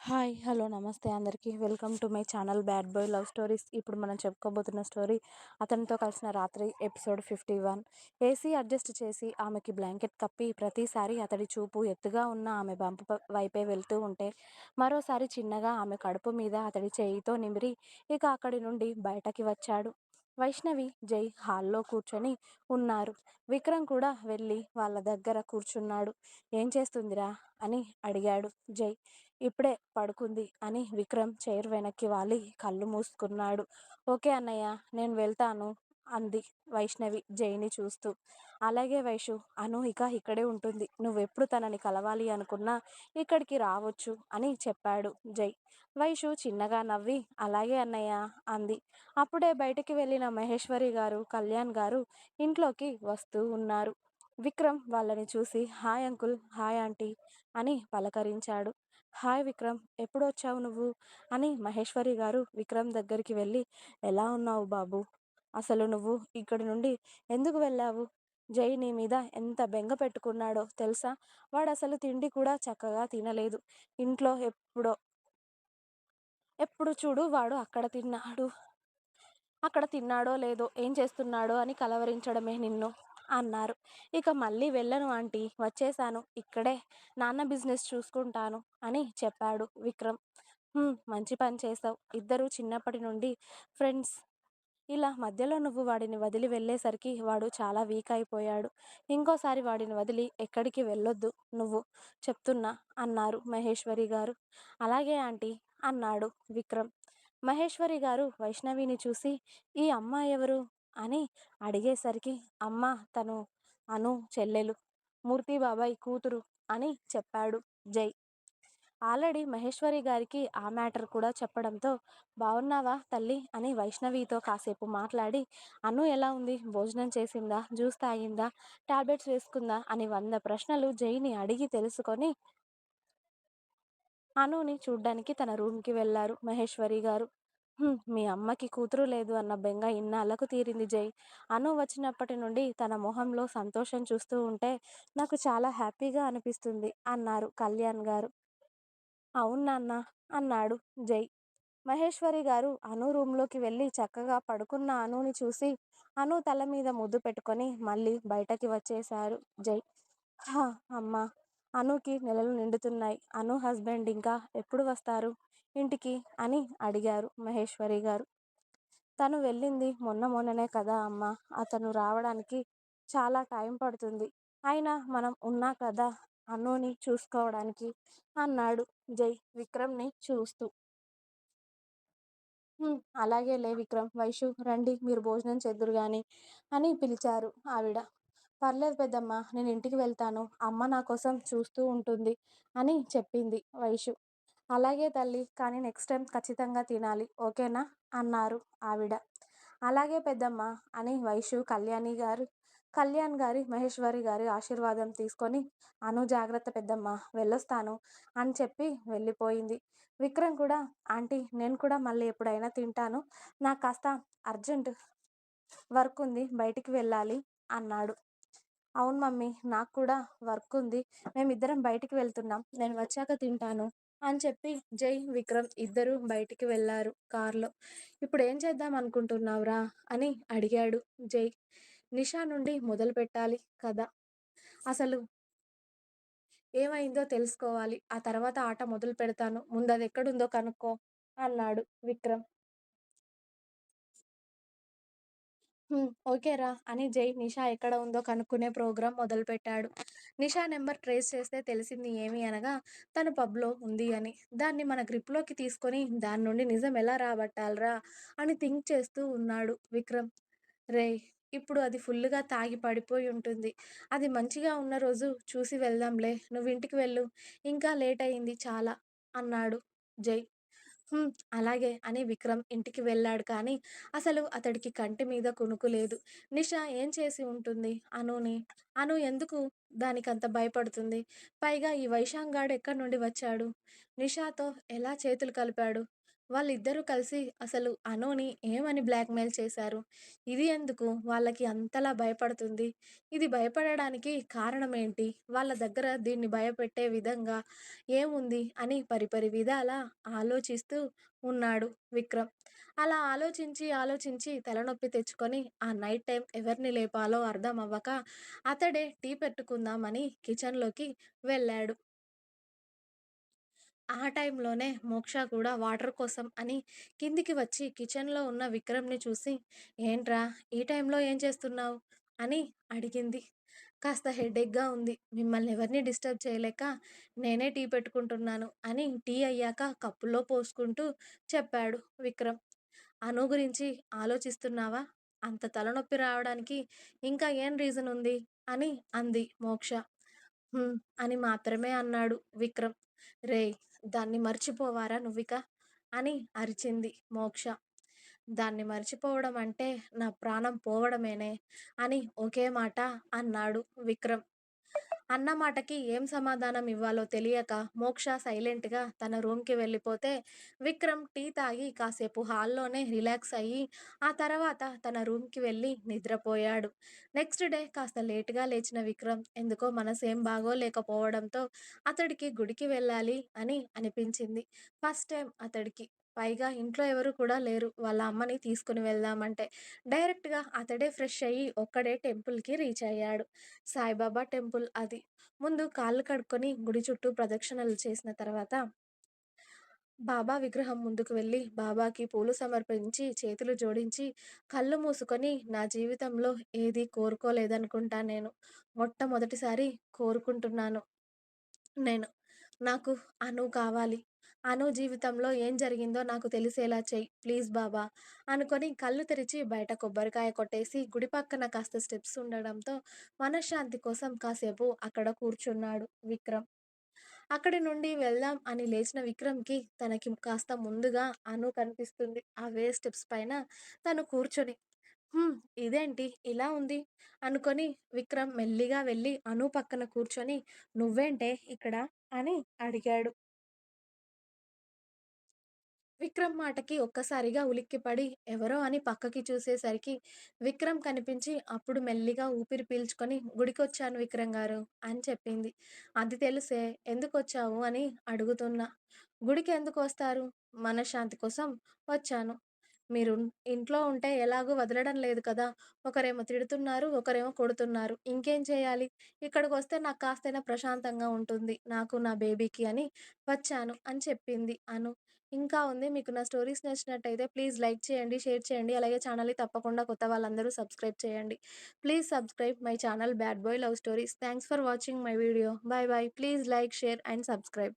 Hi hello నమస్తే అందరికీ. Welcome to my channel bad boy love stories. ఇప్పుడు మనం చెప్పుకోబోతున్న స్టోరీ అతనితో కలిసిన రాత్రి episode fifty one. AC adjust చేసి ఆమెకి బ్లాంకెట్ కప్పి ప్రతిసారి అతడి చూపు ఎత్తుగా ఉన్న ఆమె బంపు వైపే వెళ్తూ ఉంటే మరోసారి చిన్నగా ఆమె కడుపు మీద అతడి చేయితో నిమిరి ఇక అక్కడి నుండి బయటకి వచ్చాడు. వైష్ణవి జై హాల్లో కూర్చొని ఉన్నారు. విక్రమ్ కూడా వెళ్ళి వాళ్ళ దగ్గర కూర్చున్నాడు. ఏం చేస్తుందిరా? అని అడిగాడు జై. ఇప్పుడే పడుకుంది అని విక్రమ్ చైర్ వెనక్కి వాలి కళ్ళు మూసుకున్నాడు. ఓకే అన్నయ్య నేను వెళ్తాను అంది వైష్ణవి జైని చూస్తూ. అలాగే వైషు అను ఇక ఇక్కడే ఉంటుంది. నువ్వెప్పుడు తనని కలవాలి అనుకున్నా ఇక్కడికి రావచ్చు అని చెప్పాడు జై. వైషు చిన్నగా నవ్వి అలాగే అన్నయ్య అంది. అప్పుడే బయటికి వెళ్ళిన మహేశ్వరి గారు కళ్యాణ్ గారు ఇంట్లోకి వస్తూ ఉన్నారు. విక్రమ్ వాళ్ళని చూసి హాయ్ అంకుల్ హాయ్ ఆంటీ అని పలకరించాడు. హాయ్ విక్రమ్ ఎప్పుడు వచ్చావు నువ్వు? అని మహేశ్వరి గారు విక్రమ్ దగ్గరికి వెళ్ళి ఎలా ఉన్నావు బాబు? అసలు నువ్వు ఇక్కడి నుండి ఎందుకు వెళ్ళావు? జై నీ మీద ఎంత బెంగ పెట్టుకున్నాడో తెలుసా? వాడు అసలు తిండి కూడా చక్కగా తినలేదు. ఇంట్లో ఎప్పుడో ఎప్పుడు చూడు వాడు అక్కడ తిన్నాడు. అక్కడ తిన్నాడో లేదో ఏం చేస్తున్నాడో అని కలవరించడమే నిన్ను. అన్నారు. ఇక మళ్ళీ వెళ్ళను ఆంటీ వచ్చేసాను. ఇక్కడే నాన్న బిజినెస్ చూసుకుంటాను అని చెప్పాడు విక్రమ్. మంచి పని చేసావు ఇద్దరు చిన్నప్పటి నుండి ఫ్రెండ్స్. ఇలా మధ్యలో నువ్వు వాడిని వదిలి వెళ్ళేసరికి వాడు చాలా వీక్ అయిపోయాడు. ఇంకోసారి వాడిని వదిలి ఎక్కడికి వెళ్ళొద్దు నువ్వు చెప్తున్నా అన్నారు మహేశ్వరి గారు. అలాగే ఆంటీ అన్నాడు విక్రమ్. మహేశ్వరి గారు వైష్ణవిని చూసి ఈ అమ్మాయి ఎవరు? అని అడిగేసరికి అమ్మ తను అను చెల్లెలు మూర్తి బాబాయ్ కూతురు అని చెప్పాడు జై. ఆల్రెడీ మహేశ్వరి గారికి ఆ మ్యాటర్ కూడా చెప్పడంతో బాగున్నావా తల్లి అని వైష్ణవితో కాసేపు మాట్లాడి అను ఎలా ఉంది? భోజనం చేసిందా? జ్యూస్ తాగిందా? టాబ్లెట్స్ వేసుకుందా? అని వంద ప్రశ్నలు జైని అడిగి తెలుసుకొని అనుని చూడ్డానికి తన రూమ్కి వెళ్ళారు మహేశ్వరి గారు. "హ్మ్, మీ అమ్మకి కూతురు లేదు అన్న బెంగ ఇన్నాళ్ళకు తీరింది జై. అను వచ్చినప్పటి నుండి తన మొహంలో సంతోషం చూస్తూ ఉంటే నాకు చాలా హ్యాపీగా అనిపిస్తుంది అన్నారు కళ్యాణ్ గారు. అవును నాన్న అన్నాడు జై. మహేశ్వరి గారు అను రూమ్లోకి వెళ్ళి చక్కగా పడుకున్న అనుని చూసి అను తల మీద ముద్దు పెట్టుకొని మళ్ళీ బయటకి వచ్చేశారు జై. హా అమ్మా అనుకి నెలలు నిండుతున్నాయి. అను హస్బెండ్ ఇంకా ఎప్పుడు వస్తారు? ఇంటికి? అని అడిగారు మహేశ్వరి గారు. తను వెళ్ళింది మొన్న మొన్ననే కదా అమ్మ. అతను రావడానికి చాలా టైం పడుతుంది. అయినా మనం ఉన్నా కదా అనుని చూసుకోవడానికి అన్నాడు జై విక్రమ్ని చూస్తూ. అలాగే లే విక్రమ్ వైషు రండి మీరు భోజనం చేద్దురు కానీ అని పిలిచారు ఆవిడ. పర్లేదు పెద్దమ్మ నేను ఇంటికి వెళ్తాను. అమ్మ నా కోసం చూస్తూ ఉంటుంది అని చెప్పింది వైషు. అలాగే తల్లి కానీ నెక్స్ట్ టైం ఖచ్చితంగా తినాలి ఓకేనా? అన్నారు ఆవిడ. అలాగే పెద్దమ్మ అని వైషు కళ్యాణి గారు కళ్యాణ్ గారి మహేశ్వరి గారి ఆశీర్వాదం తీసుకొని అను జాగ్రత్త పెద్దమ్మ వెళ్ళొస్తాను అని చెప్పి వెళ్ళిపోయింది. విక్రమ్ కూడా ఆంటీ నేను కూడా మళ్ళీ ఎప్పుడైనా తింటాను. నాకు కాస్త అర్జెంట్ వర్క్ ఉంది బయటికి వెళ్ళాలి అన్నాడు. అవును మమ్మీ నాకు కూడా వర్క్ ఉంది. మేమిద్దరం బయటికి వెళ్తున్నాం. నేను వచ్చాక తింటాను అని చెప్పి జై విక్రమ్ ఇద్దరు బయటికి వెళ్ళారు కార్లో. ఇప్పుడు ఏం చేద్దాం అనుకుంటున్నావురా? అని అడిగాడు జై. నిషా నుండి మొదలు పెట్టాలి కదా. అసలు ఏమైందో తెలుసుకోవాలి. ఆ తర్వాత ఆట మొదలు పెడతాను. ముందు అది ఎక్కడుందో కనుక్కో అన్నాడు విక్రమ్. "హ్మ్, ఓకేరా అని జై నిషా ఎక్కడ ఉందో కనుక్కునే ప్రోగ్రాం మొదలుపెట్టాడు. నిషా నెంబర్ ట్రేస్ చేస్తే తెలిసింది ఏమి అనగా తను పబ్లో ఉంది అని. దాన్ని మన గ్రిప్లోకి తీసుకొని దాని నుండి నిజం ఎలా రాబట్టాలరా అని థింక్ చేస్తూ ఉన్నాడు విక్రమ్. రేయ్ ఇప్పుడు అది ఫుల్గా తాగి పడిపోయి ఉంటుంది. అది మంచిగా ఉన్న రోజు చూసి వెళ్దాంలే. నువ్వు ఇంటికి వెళ్ళు. ఇంకా లేట్ అయింది చాలా అన్నాడు జై. "హ్మ్, అలాగే. అని విక్రమ్ ఇంటికి వెళ్ళాడు కానీ అసలు అతడికి కంటి మీద కునుకు లేదు. నిషా ఏం చేసి ఉంటుంది? అనుని అను ఎందుకు దానికంత భయపడుతుంది? పైగా ఈ వైశాంగాడు ఎక్కడి నుండి వచ్చాడు? నిషాతో ఎలా చేతులు కలిపాడు? వాళ్ళిద్దరూ కలిసి అసలు అనుని ఏమని బ్లాక్‌మెయిల్ చేశారు? ఇది ఎందుకు వాళ్ళకి అంతలా భయపడుతుంది? ఇది భయపడడానికి కారణం ఏంటి వాళ్ళ దగ్గర దీన్ని భయపెట్టే విధంగా ఏముంది? అని పరిపరి విధాలా ఆలోచిస్తూ ఉన్నాడు విక్రమ్. అలా ఆలోచించి, ఆలోచించి తలనొప్పి తెచ్చుకొని ఆ నైట్ టైం ఎవరిని లేపాలో అర్థం అవ్వక అతడే టీ పెట్టుకుందామని కిచెన్‌లోకి వెళ్ళాడు. ఆ టైంలోనే మోక్ష కూడా వాటర్ కోసం అని కిందికి వచ్చి కిచెన్‌లో ఉన్న విక్రమ్‌ని చూసి, "ఏంట్రా ఈ టైంలో ఏం చేస్తున్నావు?" అని అడిగింది. "కాస్త హెడేక్‌గా ఉంది. మిమ్మల్ని ఎవరిని డిస్టర్బ్ చేయలేక నేనే టీ పెట్టుకుంటున్నాను" అని టీ అయ్యాక కప్పులో పోసుకుంటూ చెప్పాడు విక్రమ్. "అను గురించి ఆలోచిస్తున్నావా? అంత తలనొప్పి రావడానికి ఇంకా ఏం రీజన్ ఉంది?" అని అంది మోక్ష. అని మాత్రమే అన్నాడు విక్రమ్. "రేయ్! దాన్ని మర్చిపోవారా నువ్విక? అని అరిచింది మోక్ష. దాన్ని మర్చిపోవడం అంటే నా ప్రాణం పోవడమేనే అని ఒకే మాట అన్నాడు విక్రమ్. అన్న మాటకి ఏం సమాధానం ఇవ్వాలో తెలియక మోక్ష సైలెంట్‌గా తన రూమ్‌కి వెళ్ళిపోతే విక్రమ్ టీ తాగి కాసేపు హాల్లోనే రిలాక్స్ అయ్యి ఆ తర్వాత తన రూమ్‌కి వెళ్ళి నిద్రపోయాడు. నెక్స్ట్ డే కాస్త లేట్‌గా లేచిన విక్రమ్ ఎందుకో మనసేం బాగోలేకపోవడంతో అతడికి గుడికి వెళ్ళాలి అని అనిపించింది. ఫస్ట్ టైం అతడికి. పైగా ఇంట్లో ఎవరు కూడా లేరు వాళ్ళ అమ్మని తీసుకుని వెళ్దామంటే. డైరెక్ట్‌గా అతడే ఫ్రెష్ అయ్యి ఒక్కడే టెంపుల్‌కి రీచ్ అయ్యాడు. సాయిబాబా టెంపుల్ అది. ముందు కాళ్ళు కడుక్కొని గుడి చుట్టూ ప్రదక్షిణలు చేసిన తర్వాత బాబా విగ్రహం ముందుకు వెళ్ళి బాబాకి పూలు సమర్పించి చేతులు జోడించి కళ్ళు మూసుకొని నా జీవితంలో ఏది కోరుకోలేదనుకుంటా నేను. మొట్టమొదటిసారి కోరుకుంటున్నాను నేను. నాకు అను కావాలి. అను జీవితంలో ఏం జరిగిందో నాకు తెలిసేలా చెయ్యి ప్లీజ్ బాబా! అనుకొని కళ్ళు తెరిచి బయట కొబ్బరికాయ కొట్టేసి గుడి పక్కన కాస్త స్టెప్స్ ఉండడంతో మనశ్శాంతి కోసం కాసేపు అక్కడ కూర్చున్నాడు విక్రమ్. అక్కడి నుండి వెళ్దాం అని లేచిన విక్రమ్‌కి తనకి కాస్త ముందుగా అను కనిపిస్తుంది. అవే స్టెప్స్ పైన తను కూర్చొని, ఇదేంటి ఇలా ఉంది? అనుకొని విక్రమ్ మెల్లిగా వెళ్ళి అను పక్కన కూర్చొని నువ్వేంటే ఇక్కడ? అని అడిగాడు. విక్రమ్ మాటకి ఒక్కసారిగా ఉలిక్కిపడి ఎవరో అని పక్కకి చూసేసరికి విక్రమ్ కనిపించి అప్పుడు మెల్లిగా ఊపిరి పీల్చుకొని గుడికొచ్చాను విక్రమ్ గారు అని చెప్పింది. అది తెలుసే ఎందుకొచ్చావు అని అడుగుతున్నా. గుడికి ఎందుకు వస్తారు? మనశ్శాంతి కోసం వచ్చాను. మీరు ఇంట్లో ఉంటే ఎలాగూ వదలడం లేదు కదా! ఒకరేమో తిడుతున్నారు, ఒకరేమో కొడుతున్నారు. ఇంకేం చేయాలి? ఇక్కడికి వస్తే నాకు కాస్తైనా ప్రశాంతంగా ఉంటుంది. నాకు, నా బేబీకి అని వచ్చాను అని చెప్పింది అను. ఇంకా ఉంది. మీకు నా స్టోరీస్ నచ్చినట్టయితే ప్లీజ్ లైక్ చేయండి, షేర్ చేయండి. అలాగే ఛానల్‌ని తప్పకుండా కొత్త వాళ్ళందరూ సబ్స్క్రైబ్ చేయండి. Please subscribe my channel bad boy love stories. Thanks for watching my video. Bye bye please like, share and subscribe.